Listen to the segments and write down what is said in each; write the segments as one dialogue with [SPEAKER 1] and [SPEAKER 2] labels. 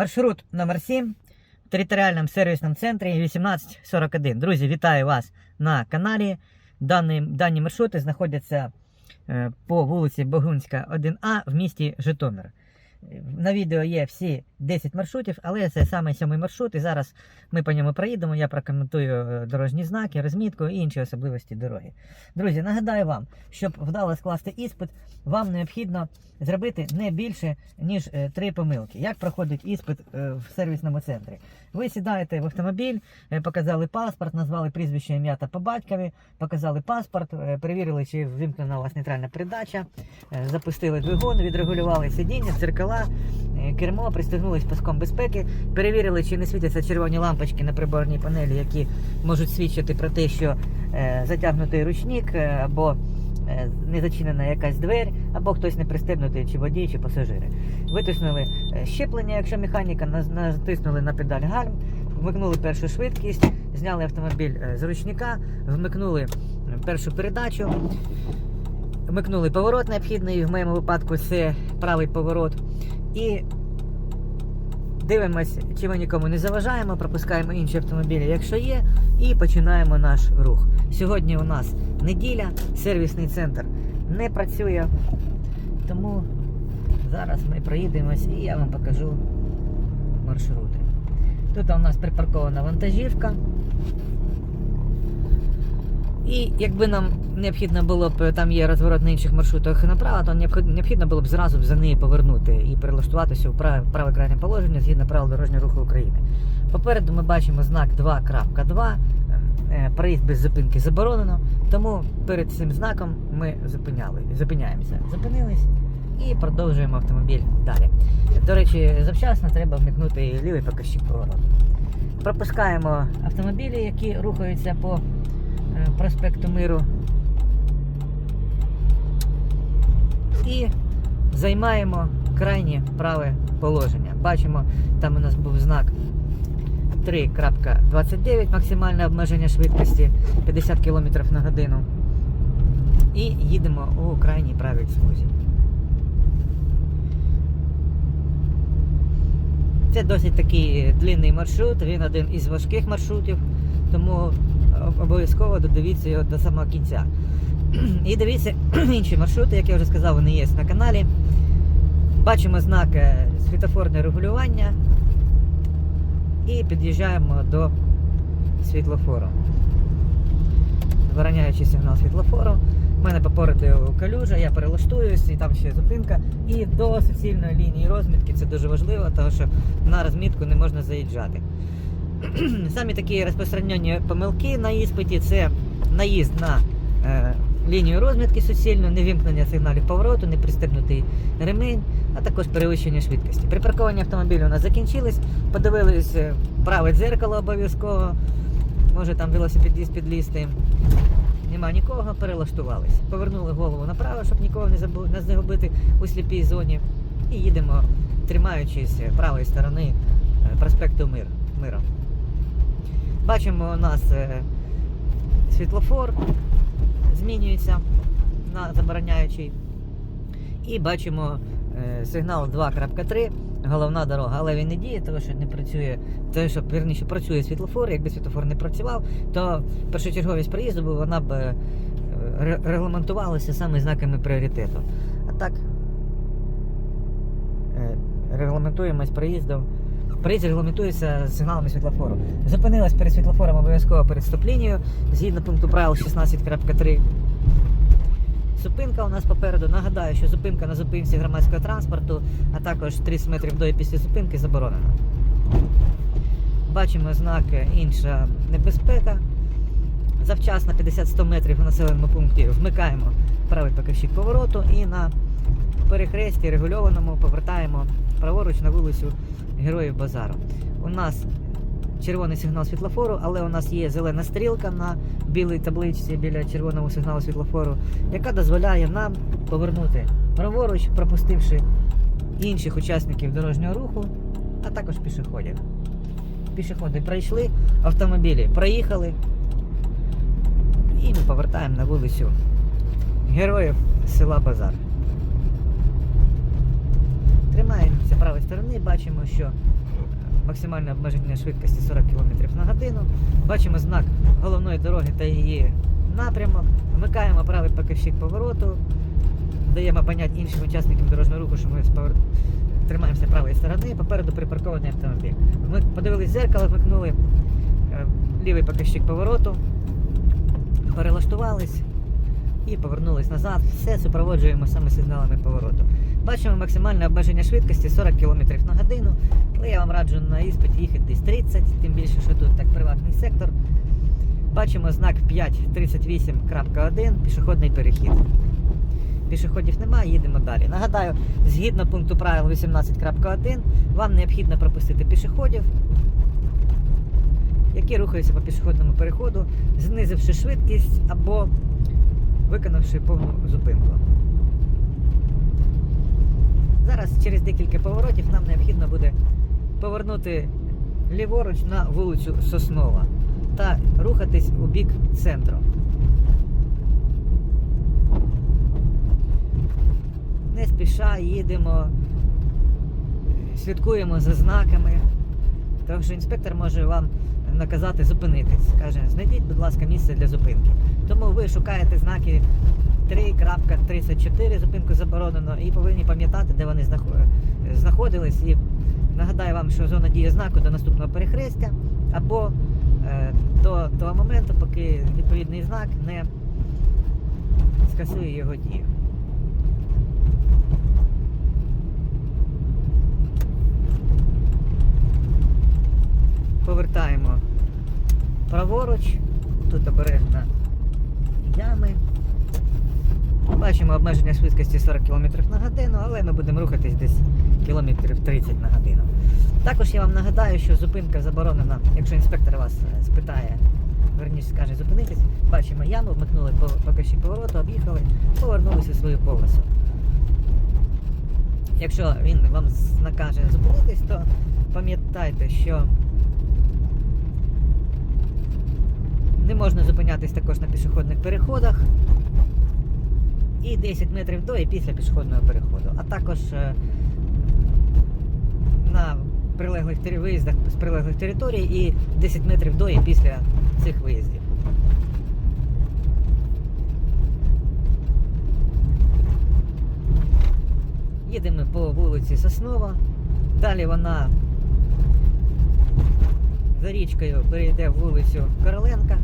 [SPEAKER 1] Маршрут номер 7 в територіальному сервісному центрі 1841. Друзі, вітаю вас на каналі. Дані, дані маршрути знаходяться е, по вулиці Богунська, 1А в місті Житомир. На відео є всі 10 маршрутів, але це саме сьомий маршрут. І зараз ми по ньому проїдемо. Я прокоментую е, дорожні знаки, розмітку і інші особливості дороги. Друзі, нагадаю вам, щоб вдало скласти іспит, вам необхідно зробити не більше ніж е, три помилки. Як проходить іспит е, в сервісному центрі? Ви сідаєте в автомобіль, е, показали паспорт, назвали прізвище, ім'я та по батькові, показали паспорт, е, перевірили, чи вимкнена у вас нейтральна передача, е, запустили двигун, відрегулювали сидіння, дзеркала, кермо, пристегнулись паском безпеки, перевірили, чи не світяться червоні лампочки на приборній панелі, які можуть свідчити про те, що затягнутий ручник або не зачинена якась двері, або хтось не пристебнутий, чи водій, чи пасажири. Витиснули е, щеплення, якщо механіка, натиснули на педаль гальм, вмикнули першу швидкість, зняли автомобіль е, з ручника, вмикнули е, першу передачу, вмикнули поворот необхідний, в моєму випадку це правий поворот. І дивимось, чи ми нікому не заважаємо, пропускаємо інші автомобілі, якщо є, і починаємо наш рух. Сьогодні у нас неділя, сервісний центр не працює, тому зараз ми проїдемось і я вам покажу маршрути. Тут у нас припаркована вантажівка. І якби нам необхідно було б, там є розворот на інших маршрутах направо, то необхідно було б зразу б за неї повернути і перелаштуватися в праве, праве крайнє положення згідно правил дорожнього руху України. Попереду ми бачимо знак 2.2. е, Проїзд без зупинки заборонено, тому перед цим знаком ми зупиняли, зупиняємося. Зупинились і продовжуємо автомобіль далі. До речі, завчасно треба вмикнути лівий показчик повороту. Пропускаємо автомобілі, які рухаються по е, проспекту Миру. І займаємо крайнє праве положення. Бачимо, там у нас був знак 3.29 максимальне обмеження швидкості 50 км на годину. І їдемо у крайній правій смузі. Це досить такий длинний маршрут, він один із важких маршрутів, тому обов'язково додивіться його до самого кінця. І дивіться інші маршрути, як я вже сказав, вони є на каналі. Бачимо знак е, світлофорне регулювання і під'їжджаємо до світлофору. Вороняючий сигнал світлофору. У мене попереду калюжа, я перелаштуюсь, і там ще зупинка. І до суцільної лінії розмітки це дуже важливо, тому що на розмітку не можна заїжджати. Самі такі розпространені помилки на іспиті це наїзд на е, лінію розмітки суцільну, невімкнення сигналів повороту, не пристебнутий ремень, а також перевищення швидкості. Припарковані автомобілі у нас закінчились, подивились е, праве дзеркало обов'язково, може там велосипедіст підлізти. Нема нікого, перелаштувались. Повернули голову направо, щоб нікого не забу... не загубити у сліпій зоні. І їдемо, тримаючись правої сторони е, проспекту Мир. Мира. Бачимо у нас е, світлофор змінюється на забороняючий. І бачимо е, сигнал 2.3, головна дорога, але він не діє, тому що не працює, тому що вірніше працює світлофор. Якби світлофор не працював, то першочерговість проїзду вона б е, регламентувалася саме знаками пріоритету. А так регламентуємось проїздом. Проїзд регламентується сигналами світлофору. Зупинилась перед світлофором обов'язково перед стоп-лінією, згідно пункту правил 16.3. Зупинка у нас попереду. Нагадаю, що зупинка на зупинці громадського транспорту, а також 30 метрів до і після зупинки заборонена. Бачимо знак інша небезпека. Завчасно 50-100 метрів у населеному пункті вмикаємо правий показчик повороту і на перехресті регульованому повертаємо праворуч на вулицю Героїв Базару. У нас червоний сигнал світлофору, але у нас є зелена стрілка на білій табличці біля червоного сигналу світлофору, яка дозволяє нам повернути праворуч, пропустивши інших учасників дорожнього руху, а також пішоходів. Пішоходи пройшли, автомобілі проїхали. І ми повертаємо на вулицю Героїв села Базар. Тримаємося правої сторони, бачимо, що е, максимальне обмеження швидкості 40 км на годину. Бачимо знак головної дороги та її напрямок. Вмикаємо правий показчик повороту, даємо поняття іншим учасникам дорожнього руху, що ми спор- тримаємося правої сторони, попереду припаркований автомобіль. Ми подивились в зеркало, вмикнули е, лівий показчик повороту, перелаштувались і повернулись назад. Все супроводжуємо саме сигналами повороту. Бачимо максимальне обмеження швидкості 40 км на годину, але я вам раджу на іспиті їхати десь 30, тим більше, що тут так приватний сектор. Бачимо знак 538.1 пішохідний перехід. Пішоходів немає, їдемо далі. Нагадаю, згідно пункту правил 18.1, вам необхідно пропустити пішоходів, які рухаються по пішохідному переходу, знизивши швидкість або виконавши повну зупинку. Зараз через декілька поворотів нам необхідно буде повернути ліворуч на вулицю Соснова та рухатись у бік центру. Не спіша їдемо, слідкуємо за знаками. Тому що інспектор може вам наказати зупинитись. Каже, знайдіть, будь ласка, місце для зупинки. Тому ви шукаєте знаки 3.34, зупинку заборонено, і повинні пам'ятати, де вони знаходились. І нагадаю вам, що зона дії знаку до наступного перехрестя або е, до того моменту, поки відповідний знак не скасує його дію. Повертаємо праворуч, тут обережно ями. Бачимо обмеження швидкості 40 км на годину, але ми будемо рухатись десь кілометрів 30 на годину. Також я вам нагадаю, що зупинка заборонена, якщо інспектор вас е, спитає, верніше скаже зупинитись, бачимо яму, вмикнули по- покажчик повороту, об'їхали, повернулися у свою полосу. Якщо він вам накаже зупинитись, то пам'ятайте, що не можна зупинятись також на пішохідних переходах. І 10 метрів до і після пішохідного переходу. А також е, на прилеглих виїздах з прилеглих територій і 10 метрів до і після цих виїздів. Їдемо по вулиці Соснова. Далі вона за річкою перейде в вулицю Короленка.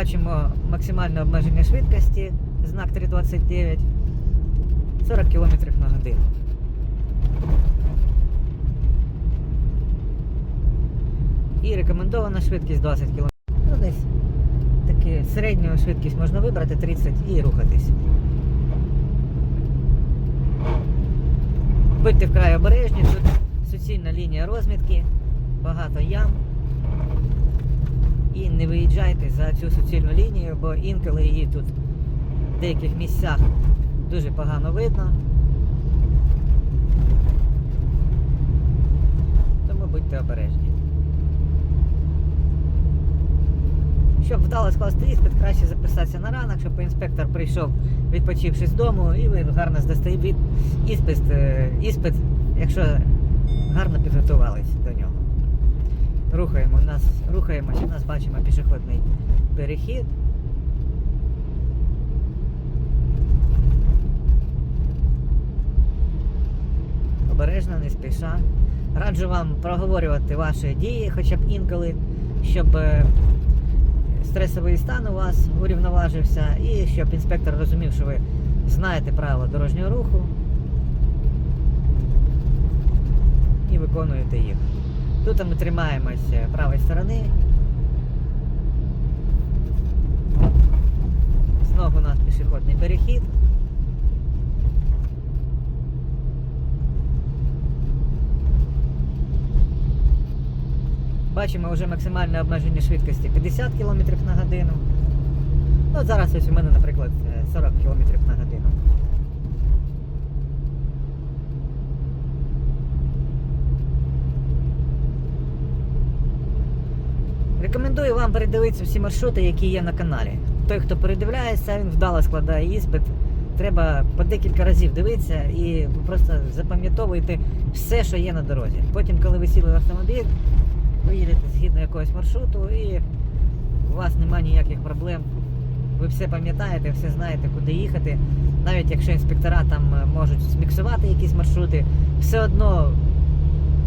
[SPEAKER 1] Бачимо максимальне обмеження швидкості, знак 329, 40 км на годину. І рекомендована швидкість 20 км. Ну, десь таки середню швидкість можна вибрати 30 і рухатись. Будьте вкрай обережні, тут суцільна лінія розмітки, багато ям. І не виїжджайте за цю суцільну лінію, бо інколи її тут в деяких місцях дуже погано видно. Тому будьте обережні. Щоб вдало скласти іспит, краще записатися на ранок, щоб інспектор прийшов, відпочивши з дому, і ви гарно здасте іспит, е, іспит, якщо гарно підготувались до нього. Рухаємо нас, рухаємось, у нас бачимо пішохідний перехід. Обережно, не спіша. Раджу вам проговорювати ваші дії хоча б інколи, щоб е, стресовий стан у вас урівноважився і щоб інспектор розумів, що ви знаєте правила дорожнього руху і виконуєте їх. Тут ми тримаємось е, правої сторони. Знову у нас пішохідний перехід. Бачимо вже максимальне обмеження швидкості 50 км на годину. Ну, зараз ось у мене, наприклад, е, 40 км на годину. Рекомендую вам передивитися всі маршрути, які є на каналі. Той, хто передивляється, він вдало складає іспит. Треба по декілька разів дивитися і просто запам'ятовуєте все, що є на дорозі. Потім, коли ви сіли в автомобіль, ви їдете згідно якогось маршруту і у вас немає ніяких проблем. Ви все пам'ятаєте, все знаєте, куди їхати. Навіть якщо інспектора там е, можуть зміксувати якісь маршрути, все одно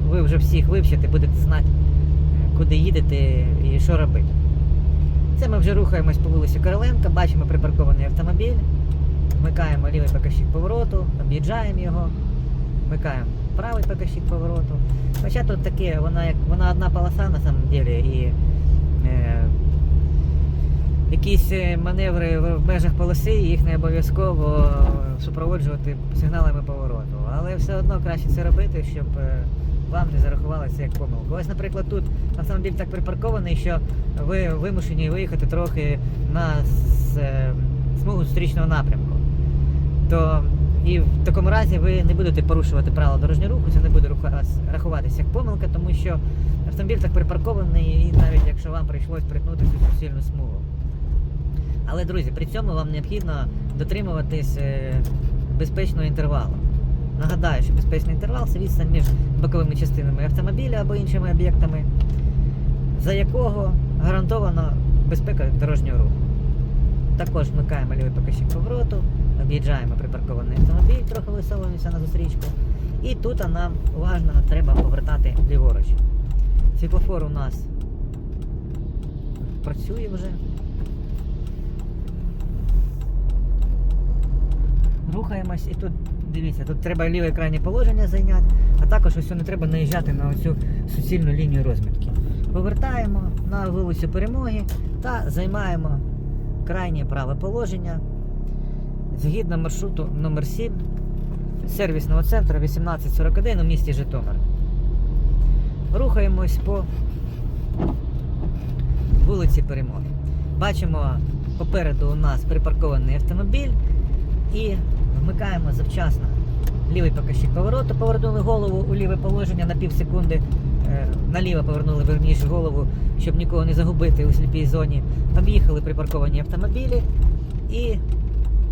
[SPEAKER 1] ви вже всіх вивчите, будете знати, куди їдете і що робити. Це ми вже рухаємось по вулиці Короленка, бачимо припаркований автомобіль, вмикаємо лівий покажчик повороту, об'їжджаємо його, вмикаємо правий покажчик повороту. Хоча тут таке, вона як вона одна полоса на самом деле і е, якісь е, маневри в межах полоси, їх не обов'язково супроводжувати сигналами повороту. Але все одно краще це робити, щоб е, вам не зарахувалося як помилка. Ось, наприклад, тут автомобіль так припаркований, що ви вимушені виїхати трохи на е, смугу зустрічного напрямку. То і в такому разі ви не будете порушувати правила дорожнього руху, це не буде рахуватися як помилка, тому що автомобіль так припаркований, і навіть якщо вам прийшлось притнути цю суцільну смугу. Але, друзі, при цьому вам необхідно дотримуватись е, безпечного інтервалу. Нагадаю, що безпечний інтервал це відстань між боковими частинами автомобіля або іншими об'єктами, за якого гарантовано безпека дорожнього руху. Також вмикаємо лівий покажчик повороту, об'їжджаємо припаркований автомобіль, трохи висовуємося на зустрічку. І тут нам уважно треба повертати ліворуч. Світлофор у нас працює вже. Рухаємось і тут, дивіться, тут треба ліве крайнє положення зайняти, а також ось не треба наїжджати на оцю суцільну лінію розмітки. Повертаємо на вулицю Перемоги та займаємо крайнє праве положення згідно маршруту номер 7 сервісного центру 1841 у місті Житомир. Рухаємось по вулиці Перемоги. Бачимо попереду у нас припаркований автомобіль і вмикаємо завчасно лівий покажчик повороту, повернули голову у ліве положення на пів секунди, е, наліво повернули верніше голову, щоб нікого не загубити у сліпій зоні. Об'їхали припарковані автомобілі і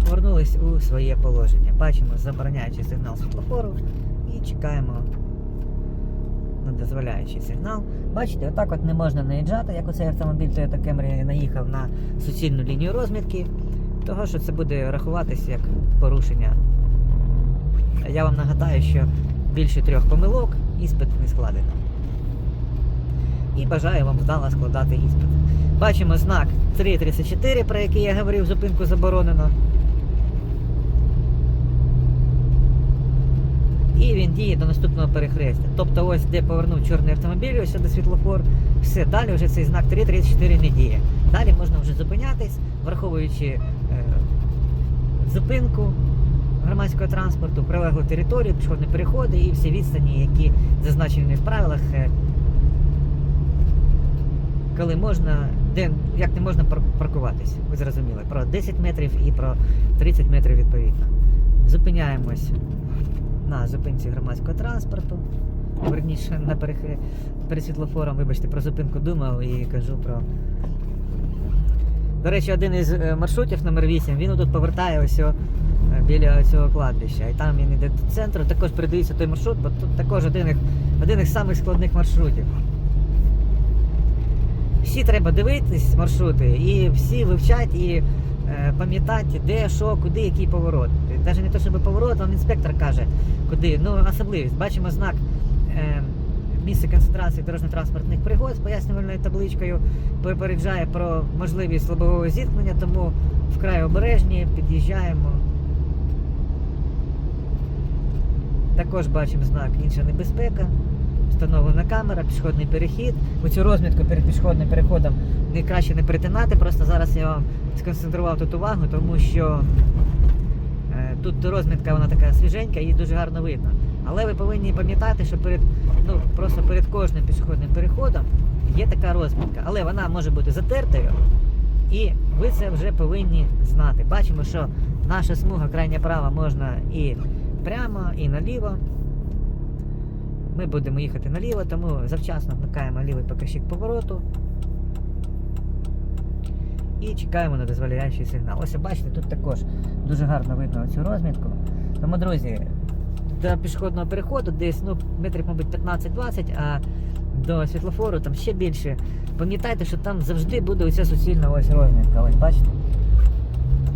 [SPEAKER 1] повернулись у своє положення. Бачимо забороняючий сигнал світлофору і чекаємо на дозволяючий сигнал. Бачите, отак от не можна наїжджати, як оцей автомобіль Toyota Camry наїхав на суцільну лінію розмітки, того що це буде рахуватися як порушення. Я вам нагадаю, що більше трьох помилок іспит не складено. І бажаю вам вдало складати іспит. Бачимо знак 3.34, про який я говорив, зупинку заборонено. І він діє до наступного перехрестя. Тобто ось де повернув чорний автомобіль, ось сюди світлофор, все, далі вже цей знак 3.34 не діє. Далі можна вже зупинятись, враховуючи зупинку громадського транспорту, прилеглу територію, пішохідні переходи і всі відстані, які зазначені в правилах, е, коли можна, де, як не можна пар- паркуватись. Ви зрозуміли, про 10 метрів і про 30 метрів відповідно. Зупиняємось на зупинці громадського транспорту. Верніше на перехре... перед світлофором, вибачте, про зупинку думав і кажу про. До речі, один із е, маршрутів номер 8 він тут повертає ось е, біля цього кладбища. І там він йде до центру. Також передається той маршрут, бо тут також один, із- один із самих складних маршрутів. Всі треба дивитись маршрути і всі вивчать і е, пам'ятати, де, що, куди, який поворот. Навіть не то, щоб поворот, вам інспектор каже, куди. Ну, особливість. Бачимо знак е, місце концентрації дорожньо-транспортних пригод з пояснювальною табличкою попереджає про можливість лобового зіткнення, тому вкрай обережні, під'їжджаємо. Також бачимо знак інша небезпека. Встановлена камера, пішохідний перехід. У розмітку перед пішохідним переходом не краще не перетинати. Просто зараз я вам сконцентрував тут увагу, тому що е, тут розмітка вона така свіженька, її дуже гарно видно. Але ви повинні пам'ятати, що перед, ну, просто перед кожним пішохідним переходом є така розмітка. Але вона може бути затертою, і ви це вже повинні знати. Бачимо, що наша смуга крайня права можна і прямо, і наліво. Ми будемо їхати наліво, тому завчасно вмикаємо лівий покажчик повороту. і чекаємо на дозволяючий сигнал. Ось бачите, тут також дуже гарно видно цю розмітку. Тому, друзі, до пішохідного переходу десь ну, метрів, мабуть, 15-20, а до світлофору там ще більше. Пам'ятайте, що там завжди буде оця суцільна ось розмітка. Ось бачите?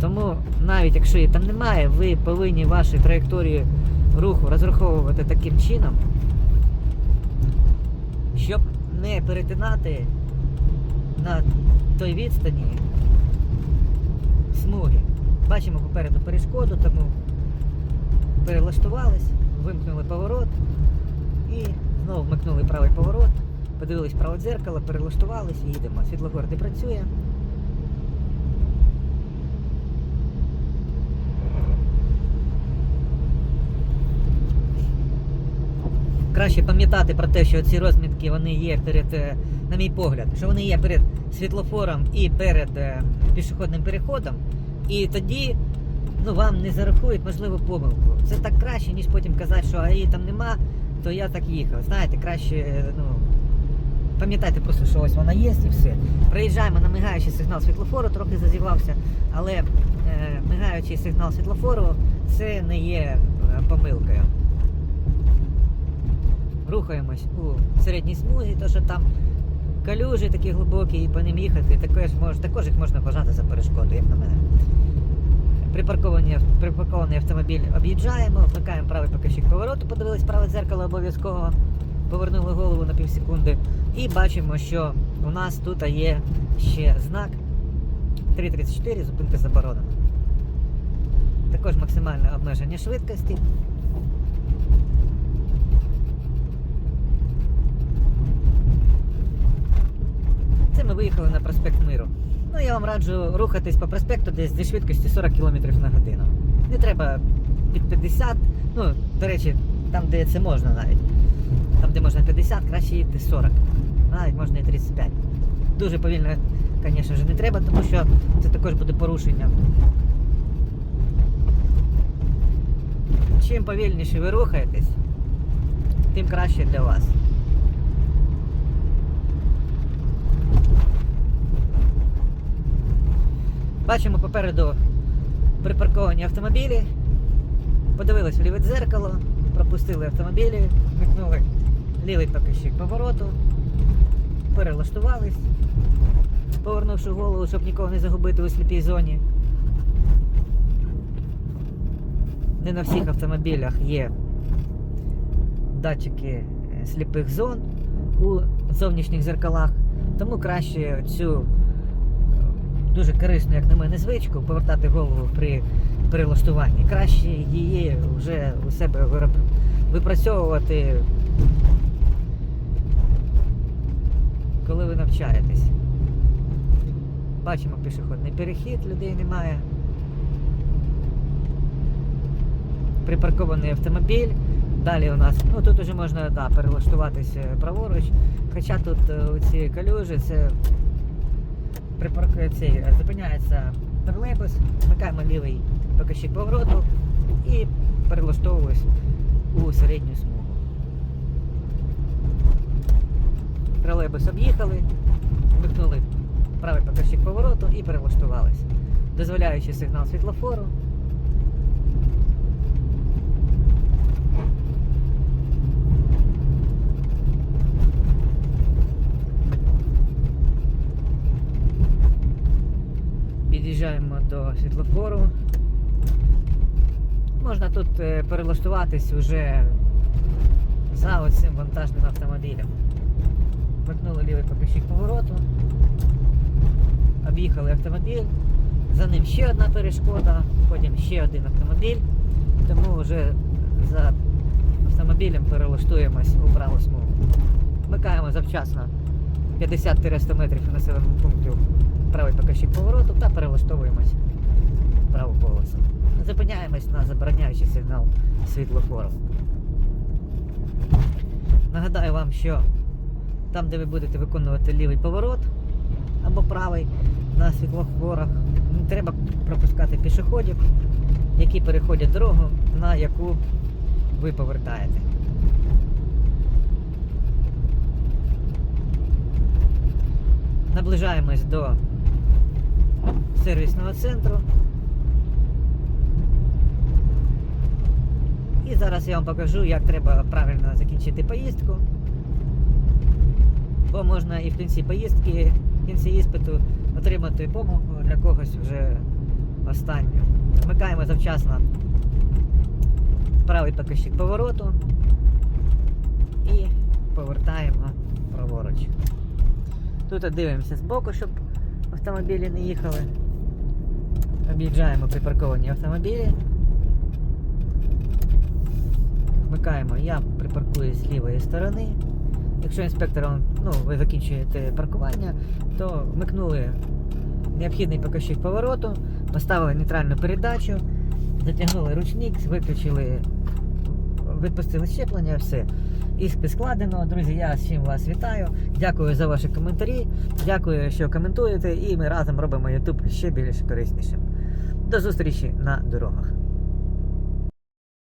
[SPEAKER 1] Тому навіть якщо її там немає, ви повинні ваші траєкторії руху розраховувати таким чином, щоб не перетинати на той відстані смуги. Бачимо попереду перешкоду, тому перелаштувались, вимкнули поворот і знову вмикнули правий поворот, подивились праве дзеркало, перелаштувались і їдемо. Світлофор не працює. Краще пам'ятати про те, що ці розмітки вони є перед, е, на мій погляд, що вони є перед світлофором і перед е, пішохідним переходом. І тоді ну, вам не зарахують можливо помилку. Це так краще, ніж потім казати, що її там нема, то я так їхав. Знаєте, краще, е, ну. Пам'ятайте просто, що ось вона є і все. Приїжджаємо на мигаючий сигнал світлофору, трохи зазівався, але е, мигаючий сигнал світлофору це не є е, помилкою. Рухаємось у середній смузі, то що там калюжі такі глибокі, і по ним їхати, також, також їх можна вважати за перешкоду, як на мене. Припаркований, припаркований автомобіль об'їжджаємо, вмикаємо правий показчик повороту, подивились праве дзеркало обов'язково, повернули голову на пів секунди і бачимо, що у нас тут є ще знак 3.34, зупинка заборонена. Також максимальне обмеження швидкості. Це ми виїхали на проспект Миру. Ну, я вам раджу рухатись по проспекту десь зі швидкістю 40 км на годину. Не треба під 50, ну, до речі, там, де це можна навіть. Там, де можна 50, краще їдьте 40. Навіть можна і 35. Дуже повільно, звісно ж, не треба, тому що це також буде порушенням. Чим повільніше ви рухаєтесь, тим краще для вас. Бачимо попереду припарковані автомобілі. Подивились в ліве дзеркало, пропустили автомобілі, вмикнули лівий покажчик повороту, перелаштувались, повернувши голову, щоб нікого не загубити у сліпій зоні. Не на всіх автомобілях є датчики е, сліпих зон у зовнішніх зеркалах, тому краще цю дуже корисну, як на мене, звичку повертати голову при перелаштуванні. Краще її вже у себе випрацьовувати, коли ви навчаєтесь. Бачимо пішохідний перехід, людей немає. Припаркований автомобіль. Далі у нас, ну тут вже можна да, перелаштуватися праворуч. Хоча тут е, ці калюжі, це припаркує цей, зупиняється тролейбус, вмикаємо лівий покажчик повороту і перелаштовуюсь у середню смугу. Тролейбус об'їхали, вмикнули правий покажчик повороту і перелаштувались. Дозволяючи сигнал світлофору. Під'їжджаємо до світлофору. Можна тут е, перелаштуватись уже за оцим вантажним автомобілем. Вмикнули лівий покажчик повороту, об'їхали автомобіль, за ним ще одна перешкода, потім ще один автомобіль, тому вже за автомобілем перелаштуємось у праву смугу. Вмикаємо завчасно 50-100 метрів від населеного пункту правий покажчик повороту та перелаштовуємось в праву полосу. Зупиняємось на забороняючий сигнал світлофору. Нагадаю вам, що там, де ви будете виконувати лівий поворот або правий на світлофорах, не треба пропускати пішоходів, які переходять дорогу, на яку ви повертаєте. Наближаємось до сервісного центру. І зараз я вам покажу, як треба правильно закінчити поїздку. Бо можна і в кінці поїздки, в кінці іспиту отримати допомогу для когось вже останню. Вмикаємо завчасно правий покажчик повороту і повертаємо праворуч. Тут дивимося збоку, щоб автомобілі не їхали. Об'їжджаємо припарковані автомобілі. Вмикаємо, я припаркую з лівої сторони. Якщо інспектором ну, ви закінчуєте паркування, то вмикнули необхідний покажчик повороту, поставили нейтральну передачу, затягнули ручник, виключили, відпустили щеплення, все. Іспит складено. Друзі, я всім вас вітаю. Дякую за ваші коментарі. Дякую, що коментуєте, і ми разом робимо YouTube ще більш кориснішим. До зустрічі на дорогах.